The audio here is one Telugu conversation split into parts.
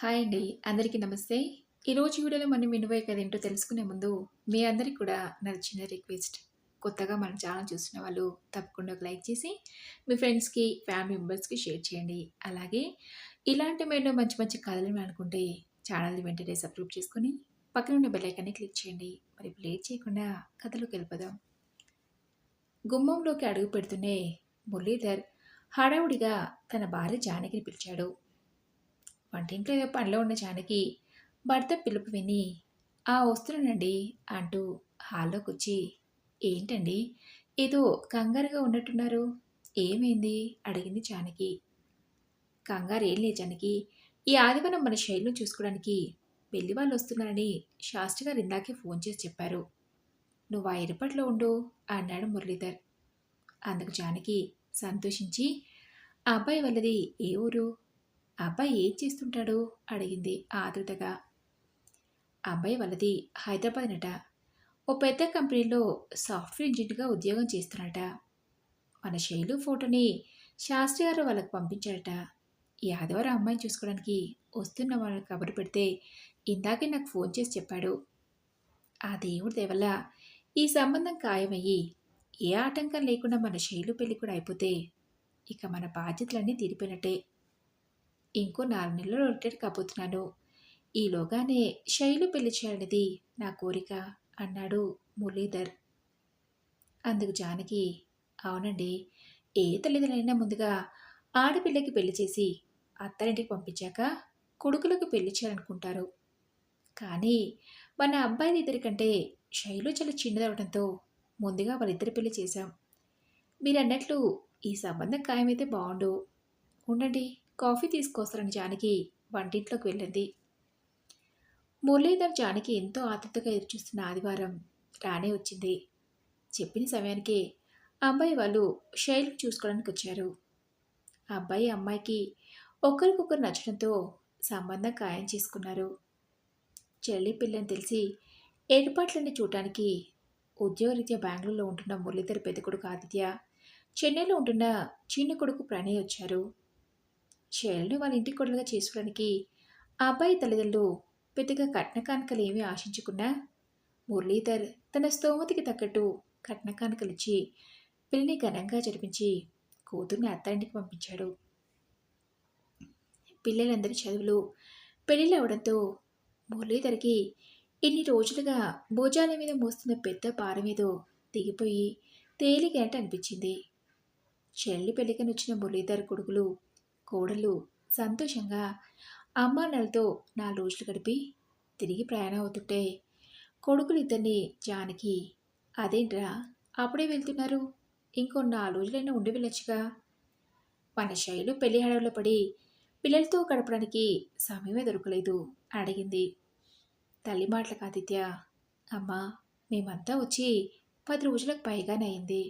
హాయ్ అండి. అందరికీ నమస్తే. ఈరోజు వీడియోలో మనం మినువే కదా ఏంటో తెలుసుకునే ముందు మీ అందరికీ కూడా నా చిన్న రిక్వెస్ట్. కొత్తగా మన ఛానల్ చూసిన వాళ్ళు తప్పకుండా ఒక లైక్ చేసి మీ ఫ్రెండ్స్కి ఫ్యామిలీ మెంబర్స్కి షేర్ చేయండి. అలాగే ఇలాంటి మేము మంచి మంచి కథలు అనుకుంటే ఛానల్ని వెంటనే సబ్స్క్రైబ్ చేసుకొని పక్కన ఉన్న బెల్లైకాన్ని క్లిక్ చేయండి. మరి లేట్ చేయకుండా కథలోకి వెళ్ళిపోదాం. గుమ్మంలోకి అడుగు పెడుతూనే మురళీధర్ హడావుడిగా తన భార్య జానకిని పిలిచాడు. వంటింట్లో ఏదో పనిలో ఉన్న జానకి భర్త పిలుపు విని ఆ వస్తున్నానండి అంటూ హాల్లోకి వచ్చి ఏంటండి? ఏదో కంగారుగా ఉన్నట్టున్నారు. ఏమైంది? అడిగింది జానకి. కంగారు ఏం లేదు జానకి. ఈ ఆదివారం మన శైలిని చూసుకోవడానికి పెళ్ళి వాళ్ళు వస్తున్నారని శాస్త్రి గారు ఇందాకే ఫోన్ చేసి చెప్పారు. నువ్వు ఆ ఏర్పాట్లో ఉండు అన్నాడు మురళీధర్. అందుకు జానకి సంతోషించి ఆ అబ్బాయి వాళ్ళది ఏ ఊరు? అబ్బాయి ఏం చేస్తుంటాడు? అడిగింది ఆతృతగా అబ్బాయి వాళ్ళది హైదరాబాద్ నట. ఓ పెద్ద కంపెనీలో సాఫ్ట్వేర్ ఇంజనీర్గా ఉద్యోగం చేస్తున్నట మన శైలు ఫోటోని శాస్త్రి గారు వాళ్ళకి పంపించారట ఈ ఆదివారం అమ్మాయిని చూసుకోవడానికి వస్తున్న వాళ్ళకి కబురు పెడితే ఇందాకే నాకు ఫోన్ చేసి చెప్పాడు. ఆ దేవుడి దేవల్ల ఈ సంబంధం ఖాయమయ్యి ఏ ఆటంకం లేకుండా మన శైలు పెళ్ళి కూడా అయిపోతే ఇక మన బాధ్యతలన్నీ తీరిపోయినట్టే ఇంకో నాలుగు నెలలు రొటేట్ కాబోతున్నాను ఈలోగానే శైలు పెళ్ళి చేయాలనేది నా కోరిక అన్నాడు మురళీధర్. అందుకు జానకి అవునండి ఏ తల్లిదండ్రులైనా ముందుగా ఆడపిల్లకి పెళ్ళి చేసి అత్తారింటికి పంపించాక కొడుకులకు పెళ్ళి చేయాలనుకుంటారు. కానీ మన అబ్బాయి ఇద్దరికంటే శైలు చాలా చిన్నదవడంతో ముందుగా వాళ్ళిద్దరి పెళ్ళి చేశాం. మీరు అన్నట్లు ఈ సంబంధం ఖాయమైతే బాగుండు. ఉండండి. కాఫీ తీసుకొస్తారని జానకి వంటింట్లోకి వెళ్ళింది. మురళీధర్ జానకి ఎంతో ఆతృతగా ఎదురుచూస్తున్న ఆదివారం రానే వచ్చింది. చెప్పిన సమయానికి అబ్బాయి వాళ్ళు శైలికి చూసుకోవడానికి వచ్చారు. అబ్బాయి అమ్మాయికి ఒకరికొకరు నచ్చడంతో సంబంధం ఖాయం చేసుకున్నారు. చెల్లి పిల్లని తెలిసి ఏర్పాట్లన్నీ చూడటానికి ఉద్యోగరీత్యా బెంగళూరులో ఉంటున్న మురళీధర్ పెద్ద కొడుకు ఆదిత్య చెన్నైలో ఉంటున్న చిన్న కొడుకు ప్రణయ్ వచ్చారు. శైలిని వాళ్ళ ఇంటి కొడులుగా చేసుకోవడానికి ఆ అబ్బాయి తల్లిదండ్రులు పెద్దగా కట్న కానుకలు ఏమీ ఆశించకుండా మురళీధర్ తన స్తోమతికి తగ్గట్టు కట్న కానుకలు ఇచ్చి పెళ్ళిని ఘనంగా జరిపించి కూతుర్ని అత్తారింటికి పంపించాడు. పిల్లలందరి చదువులు పెళ్ళిళ్ళు అవడంతో మురళీధర్కి ఇన్ని రోజులుగా భుజాల మీద మోస్తున్న పెద్ద పార ఏదో దిగిపోయి తేలిగంట అనిపించింది. చెల్లి పెళ్ళికని వచ్చిన మురళీధర్ కొడుకులు కోడలు సంతోషంగా అమ్మా నెలతో నాలుగు రోజులు గడిపి తిరిగి ప్రయాణం అవుతుంటే కొడుకులు ఇద్దరిని జానకి అదేంట్రా అప్పుడే వెళ్తున్నారు? ఇంకో నాలుగు రోజులైనా ఉండి వెళ్ళొచ్చుగా? మన శైలు పెళ్ళి హడవలో పడి పిల్లలతో గడపడానికి సమయమే దొరకలేదు అడిగింది. తల్లి మాటలకు ఆదిత్య అమ్మా మేమంతా వచ్చి పది రోజులకు పైగానే అయింది.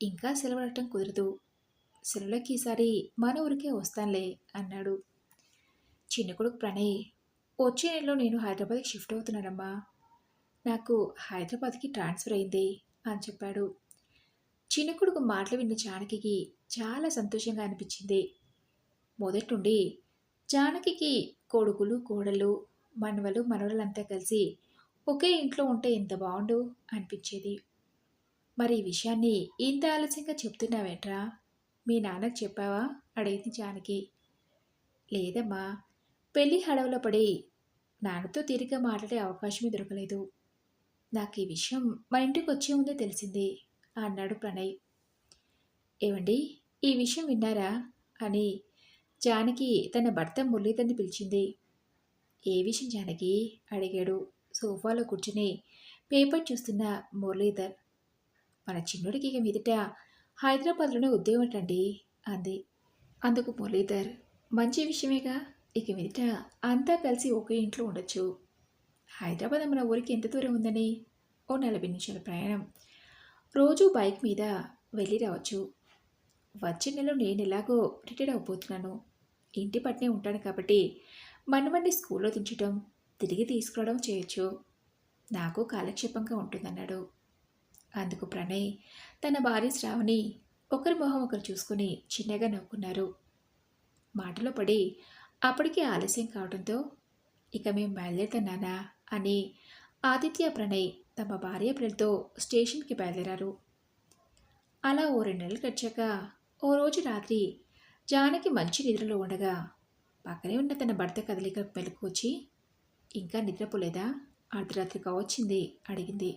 ఇంకా సెలవు కుదరదు. సెలవులకి ఈసారి మన ఊరికే వస్తానులే అన్నాడు. చిన్న కొడుకు ప్రణయ్ వచ్చే నెలలో నేను హైదరాబాద్కి షిఫ్ట్ అవుతున్నానమ్మా. నాకు హైదరాబాద్కి ట్రాన్స్ఫర్ అయింది అని చెప్పాడు. చిన్న కొడుకు మాటలు విన్న జానకి చాలా సంతోషంగా అనిపించింది. మొదటి నుండి జానకి కొడుకులు కోడలు మనవలు మనవలంతా కలిసి ఒకే ఇంట్లో ఉంటే ఎంత బాగుండు అనిపించేది. మరి ఈ విషయాన్ని ఇంత ఆలస్యంగా చెప్తున్నావేంట్రా? మీ నాన్నకు చెప్పావా? అడిగింది జానకి. లేదమ్మా. పెళ్ళి హడవలో పడి నాన్నతో తీరిగ్గా మాట్లాడే అవకాశమే దొరకలేదు. నాకు ఈ విషయం మా ఇంటికి వచ్చే ముందే తెలిసింది అన్నాడు ప్రణయ్. ఏమండి ఈ విషయం విన్నారా? అని జానకి తన భర్త మురళీధర్ని పిలిచింది. ఏ విషయం జానకి? అడిగాడు. సోఫాలో కూర్చుని పేపర్ చూస్తున్న మురళీధర్. మన చిన్నుడికి ఇక మీదట హైదరాబాద్లోనే ఉద్యోగం ఏంటండి అంది. అందుకు మురళీధర్ మంచి విషయమేగా? ఇక మీదట అంతా కలిసి ఒకే ఇంట్లో ఉండొచ్చు. హైదరాబాద్ మన ఊరికి ఎంత దూరం ఉందని? ఓ నలభై నిమిషాల ప్రయాణం. రోజు బైక్ మీద వెళ్ళి రావచ్చు. వచ్చే నెల నేను ఎలాగో రిటైర్ అవబోతున్నాను ఇంటి పట్నే ఉంటాను కాబట్టి మనవన్ని స్కూల్లో దించడం తిరిగి తీసుకురావడం చేయొచ్చు. నాకు కాలక్షేపంగా ఉంటుందన్నాడు. అందుకు ప్రణయ్ తన భార్య శ్రావణి ఒకరి మొహం ఒకరు చూసుకుని చిన్నగా నవ్వుకున్నారు. మాటలో పడి అప్పటికే ఆలస్యం కావడంతో ఇక మేము బయలుదేరుతున్నానా అని ఆదిత్య ప్రణయ్ తమ భార్య పిల్లలతో స్టేషన్కి బయలుదేరారు. అలా ఓ రెండు నెలలు గడిచాక ఓ రోజు రాత్రి జానకి మంచి నిద్రలో ఉండగా పక్కనే ఉన్న తన భర్త కదలిక మెలకు వచ్చి ఇంకా నిద్రపోలేదా? అర్ధరాత్రి కావచ్చింది అడిగింది.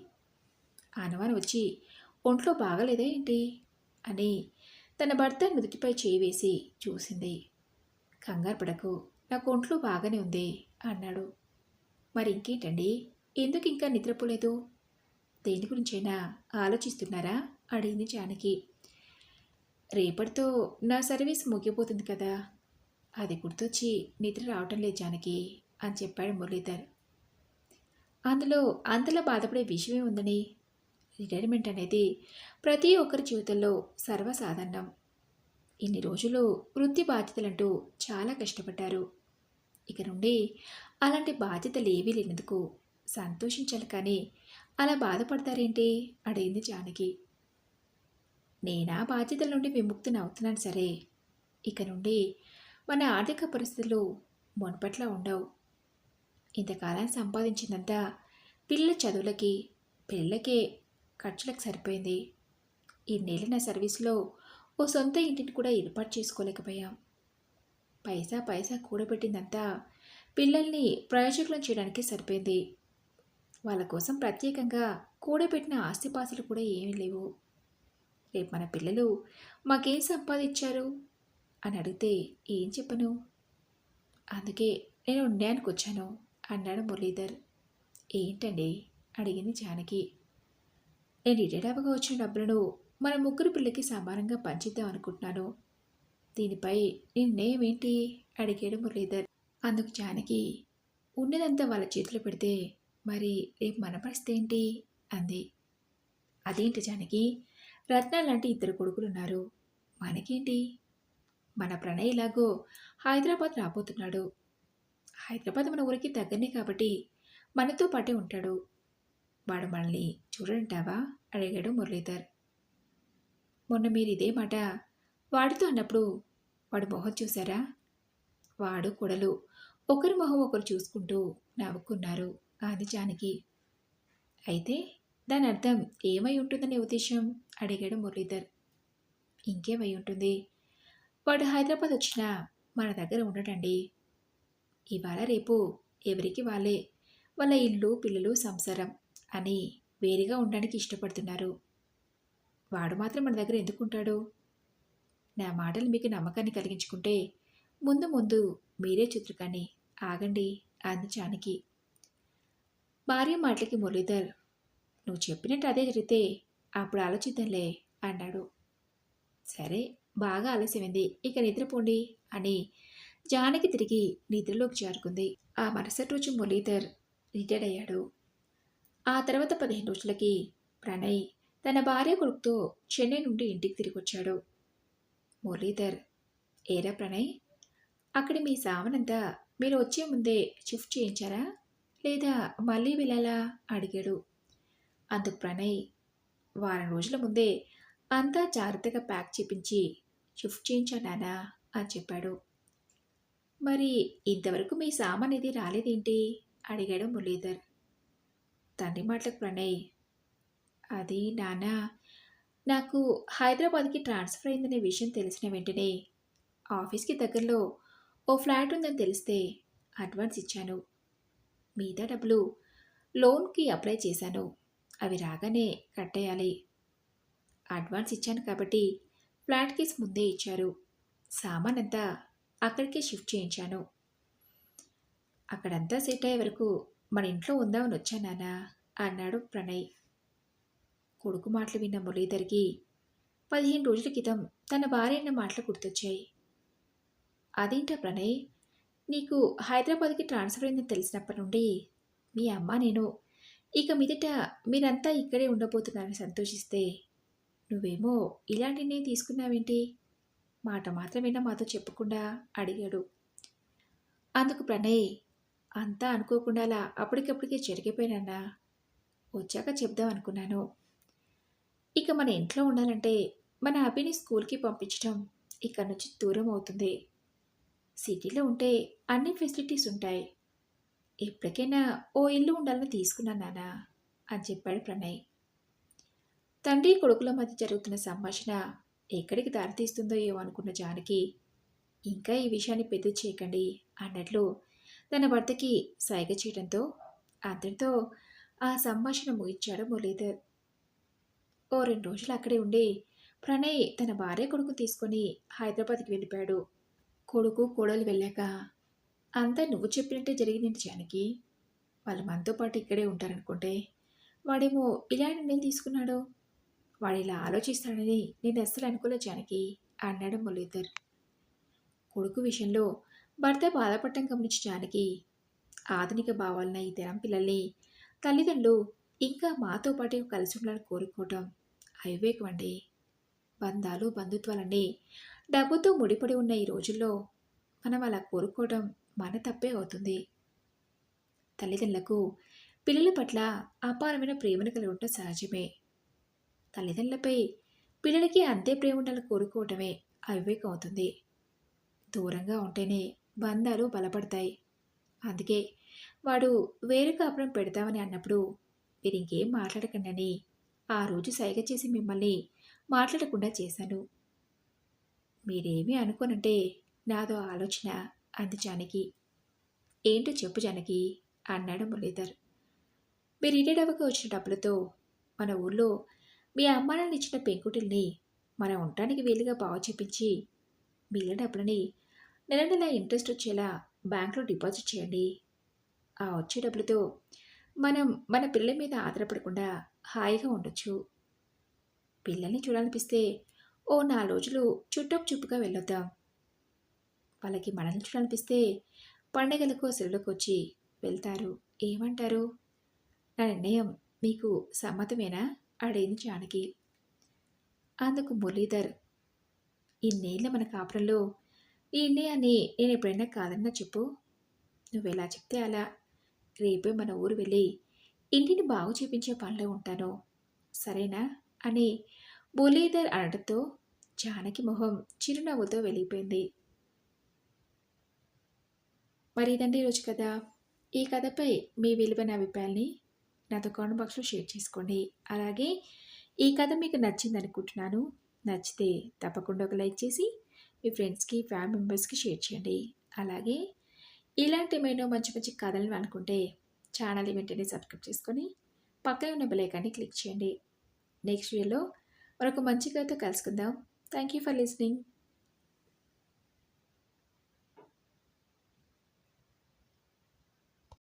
ఆనవాని వచ్చి ఒంట్లో బాగలేదా ఏంటి? అని తన భర్త నుదుటిపై చేయి వేసి చూసింది. కంగారు పడకు నాకు ఒంట్లో బాగానే ఉంది అన్నాడు. మరి ఇంకేంటండి? ఎందుకు ఇంకా నిద్రపోలేదు? దేని గురించైనా ఆలోచిస్తున్నారా? అడిగింది జానకి. రేపటితో నా సర్వీస్ ముగిపోతుంది కదా అది గుర్తొచ్చి నిద్ర రావటం లేదు జానకి అని చెప్పాడు మురళీధర్. అందులో అంతలా బాధపడే విషయమే ఉందని రిటైర్మెంట్ అనేది ప్రతి ఒక్కరి జీవితంలో సర్వసాధారణం. ఇన్ని రోజులు వృత్తి బాధ్యతలంటూ చాలా కష్టపడ్డారు. ఇక నుండి అలాంటి బాధ్యతలు ఏవీ లేనందుకు సంతోషించాలి కానీ అలా బాధపడతారేంటి? అడిగింది జానకి. నేనా బాధ్యతల నుండి విముక్తిని అవుతున్నాను సరే. ఇక నుండి మన ఆర్థిక పరిస్థితులు మునుపట్లా ఉండవు. ఇంతకాలం సంపాదించిందంతా పిల్లల చదువులకి పిల్లలకే ఖర్చులకు సరిపోయింది. ఈ నెల నా సర్వీస్లో ఓ సొంత ఇంటిని కూడా ఏర్పాటు చేసుకోలేకపోయాం. పైసా పైసా కూడబెట్టిందంతా పిల్లల్ని ప్రయోజకులను చేయడానికి సరిపోయింది. వాళ్ళ కోసం ప్రత్యేకంగా కూడబెట్టిన ఆస్తిపాస్తులు కూడా ఏమీ లేవు. రేపు మన పిల్లలు మాకేం సంపాదించారు? అని అడిగితే ఏం చెప్పను? అందుకే నేను ఉండడానికి వచ్చాను అన్నాడు మురళీధర్. ఏంటండి? అడిగింది జానకి. నేను రిటైర్ అవ్వగా వచ్చిన డబ్బులను మన ముగ్గురు పిల్లకి సమానంగా పంచిద్దాం అనుకుంటున్నాను. దీనిపై నిన్నేమేంటి అడిగాడు మురళీధర్ అందుకు జానకి ఉన్నదంతా వాళ్ళ చేతిలో పెడితే మరి రేపు మన పరిస్థితి ఏంటి? అంది. అదేంటి జానకి? రత్న లాంటి ఇద్దరు కొడుకులున్నారు మనకేంటి? మన ప్రణయ్ ఇలాగో హైదరాబాద్ రాబోతున్నాడు. హైదరాబాద్ మన ఊరికి దగ్గరనే కాబట్టి మనతో పాటే ఉంటాడు. వాడు మనల్ని చూడంటావా? అడిగాడు మురళీధర్. మొన్న మీరు ఇదే మాట. వాడితో అన్నప్పుడు వాడు మొహం చూశారా? వాడు కొడలు. ఒకరి మొహం ఒకరు చూసుకుంటూ నవ్వుకున్నారు అది జానకి. అయితే దాని అర్థం ఏమై ఉంటుందనే ఉద్దేశం? అడిగాడు మురళీధర్. ఇంకేమై ఉంటుంది? వాడు హైదరాబాద్ వచ్చినా మన దగ్గర ఉండటండి ఇవాళ రేపు ఎవరికి వాళ్ళే. వాళ్ళ ఇల్లు పిల్లలు సంసారం. అని వేరుగా ఉండడానికి ఇష్టపడుతున్నారు. వాడు మాత్రం మన దగ్గర ఎందుకుంటాడు నా మాటలు మీకు నమ్మకాన్ని కలిగించుకుంటే ముందు ముందు మీరే చూతురు ఆగండి అంది జానకి. భార్య మాటలకి మురళీధర్ నువ్వు చెప్పినట్టు అదే జరిగితే అప్పుడు ఆలోచిద్దాంలే అన్నాడు. సరే బాగా ఆలస్యమైంది ఇక నిద్రపోండి అని జానకి తిరిగి నిద్రలోకి చేరుకుంది ఆ మరుసటి రోజు మురళీధర్ రిటైర్ అయ్యాడు. ఆ తర్వాత పదిహేను రోజులకి ప్రణయ్ తన భార్య కొడుకుతో చెన్నై నుండి ఇంటికి తిరిగి వచ్చాడు మురళీధర్ ఏరా ప్రణయ్ అక్కడ మీ సావనంతా మీరు వచ్చే ముందే షిఫ్ట్ చేయించారా? లేదా మళ్ళీ వెళ్ళాలా? అడిగాడు. అందుకు ప్రణయ్ వారం రోజుల ముందే అంతా జాగ్రత్తగా ప్యాక్ చేపించి షిఫ్ట్ చేయించానా అని చెప్పాడు. మరి ఇంతవరకు మీ సామాన్ ఇది రాలేదేంటి? అడిగాడు మురళీధర్. తండ్రి మాటలకు ప్రణయ్ అది నాన్న నాకు హైదరాబాద్కి ట్రాన్స్ఫర్ అయిందనే విషయం తెలిసిన వెంటనే ఆఫీస్కి దగ్గరలో ఓ ఫ్లాట్ ఉందని తెలిస్తే అడ్వాన్స్ ఇచ్చాను. మిగతా డబ్బులు లోన్కి అప్లై చేశాను. అవి రాగానే కట్టేయాలి. అడ్వాన్స్ ఇచ్చాను కాబట్టి ఫ్లాట్ కేసు ముందే ఇచ్చారు. సామాన్ అంతా అక్కడికే షిఫ్ట్ చేయించాను. అక్కడంతా సెట్ అయ్యే వరకు మన ఇంట్లో ఉందామని వచ్చానానా అన్నాడు ప్రణయ్. కొడుకు మాటలు విన్న మురళీధర్కి పదిహేను రోజుల క్రితం తన భార్య అన్న మాటలు గుర్తొచ్చాయి. అదేంటా ప్రణయ్? నీకు హైదరాబాద్కి ట్రాన్స్ఫర్ అయిందని తెలిసినప్పటి నుండి మీ అమ్మ నేను ఇక మీదట మీరంతా ఇక్కడే ఉండబోతున్నారని సంతోషిస్తే నువ్వేమో ఇలాంటినే తీసుకున్నావేంటి? మాట మాత్రమేనా మాతో చెప్పకుండా అడిగాడు. అందుకు ప్రణయ్ అంతా అనుకోకుండా అలా అప్పటికప్పటికే జరిగిపోయినన్నా వచ్చాక చెప్దాం అనుకున్నాను. ఇక మన ఇంట్లో ఉండాలంటే మన అభిని స్కూల్కి పంపించడం ఇక్కడ నుంచి దూరం అవుతుంది. సిటీలో ఉంటే అన్ని ఫెసిలిటీస్ ఉంటాయి. ఎప్పటికైనా ఓ ఇల్లు ఉండాలని తీసుకున్నాను నాన్న అని చెప్పాడు ప్రణయ్. తండ్రి కొడుకుల మధ్య జరుగుతున్న సంభాషణ ఎక్కడికి దారితీస్తుందో ఏమో అనుకున్న జానకి ఇంకా ఈ విషయాన్ని పెద్ద చేయకండి అన్నట్లు తన భర్తకి సైగ చేయడంతో అతనితో ఆ సంభాషణ ముగించాడు మురళీధర్. ఓ రెండు రోజులు అక్కడే ఉండి ప్రణయ్ తన భార్య కొడుకు తీసుకొని హైదరాబాద్కి వెళ్ళిపోయాడు. కొడుకు కోడలు వెళ్ళాక అంతా నువ్వు చెప్పినట్టే జరిగింది జానకి. వాళ్ళు మనతో పాటు ఇక్కడే ఉంటారనుకుంటే వాడేమో ఇలా నిర్ణయం తీసుకున్నాడు. వాడు ఇలా ఆలోచిస్తాడని నేను అస్సలు అనుకోలే జానకి అన్నాడు మురళీధర్. కొడుకు విషయంలో భర్త బాధపడటం గమనించడానికి జానకి ఆధునిక భావాలన్న ఈ తరం పిల్లల్ని తల్లిదండ్రులు ఇంకా మాతో పాటు కలిసి ఉండాలని కోరుకోవటం అవివేకం అండి. బంధాలు బంధుత్వాలన్నీ డబ్బుతో ముడిపడి ఉన్న ఈ రోజుల్లో మనం అలా కోరుకోవడం మన తప్పే అవుతుంది. తల్లిదండ్రులకు పిల్లల పట్ల అపారమైన ప్రేమను కలిగి ఉండటం సహజమే. తల్లిదండ్రులపై పిల్లలకి అంతే ప్రేమ ఉండాలని కోరుకోవటమే అవివేకం అవుతుంది. దూరంగా ఉంటేనే బంధాలు బలపడతాయి. అందుకే వాడు వేరే కాపురం పెడతామని అన్నప్పుడు మీరు ఇంకేం మాట్లాడకండి ఆ రోజు సైగ చేసి మిమ్మల్ని మాట్లాడకుండా చేశాను. మీరేమీ అనుకోనంటే నాదో ఆలోచన అంది జానకి. ఏంటో చెప్పు జానకి అన్నాడు మురళీధర్. మీరు రిటైర్డ్ వచ్చిన డబ్బులతో మన ఊళ్ళో మీ అమ్మానాన్ని ఇచ్చిన పెంకుటిల్ని మనం ఉండటానికి వీలుగా బాగు చెప్పించి మిగిలిన డబ్బులని నెల నెల ఇంట్రెస్ట్ వచ్చేలా బ్యాంక్లో డిపాజిట్ చేయండి. ఆ వచ్చే డబ్బులతో మనం మన పిల్లల మీద ఆధారపడకుండా హాయిగా ఉండొచ్చు. పిల్లల్ని చూడాలనిపిస్తే ఓ నాలుగు రోజులు చుట్టపు చూపుగా వెళ్ళొద్దాం. వాళ్ళకి మనల్ని చూడాలనిపిస్తే పండగలకు సెలవులకు వచ్చి వెళ్తారు. ఏమంటారు? నా నిర్ణయం మీకు సమ్మతమేనా? అడిగింది జానకి. అందుకు మురళీధర్ ఇన్నేళ్ళ మన కాపురంలో ఈ నిర్ణయాన్ని నేను ఎప్పుడైనా కాదన్నా చెప్పు. నువ్వు ఎలా చెప్తే అలా. రేపే మన ఊరు వెళ్ళి ఇంటిని బాగు చూపించే పనిలో ఉంటాను. సరేనా? అని బులీధర్ అనడంతో జానకి మొహం చిరునవ్వుతో వెళ్ళిపోయింది. మరి ఇదండి ఈరోజు కథ. ఈ కథపై మీ విలువైన అభిప్రాయాల్ని నాతో కామెంట్ బాక్స్లో షేర్ చేసుకోండి. అలాగే ఈ కథ మీకు నచ్చింది అనుకుంటున్నాను నచ్చితే తప్పకుండా ఒక లైక్ చేసి మీ ఫ్రెండ్స్కి ఫ్యామిలీ మెంబర్స్కి షేర్ చేయండి. అలాగే ఇలాంటి మేము మంచి మంచి కథలను అనుకుంటే ఛానల్ వెంటనే సబ్స్క్రైబ్ చేసుకొని పక్కనే ఉన్న బెలైకాన్ని క్లిక్ చేయండి. నెక్స్ట్ వీడియోలో మరొక మంచి కథతో కలుసుకుందాం. Thank you for listening.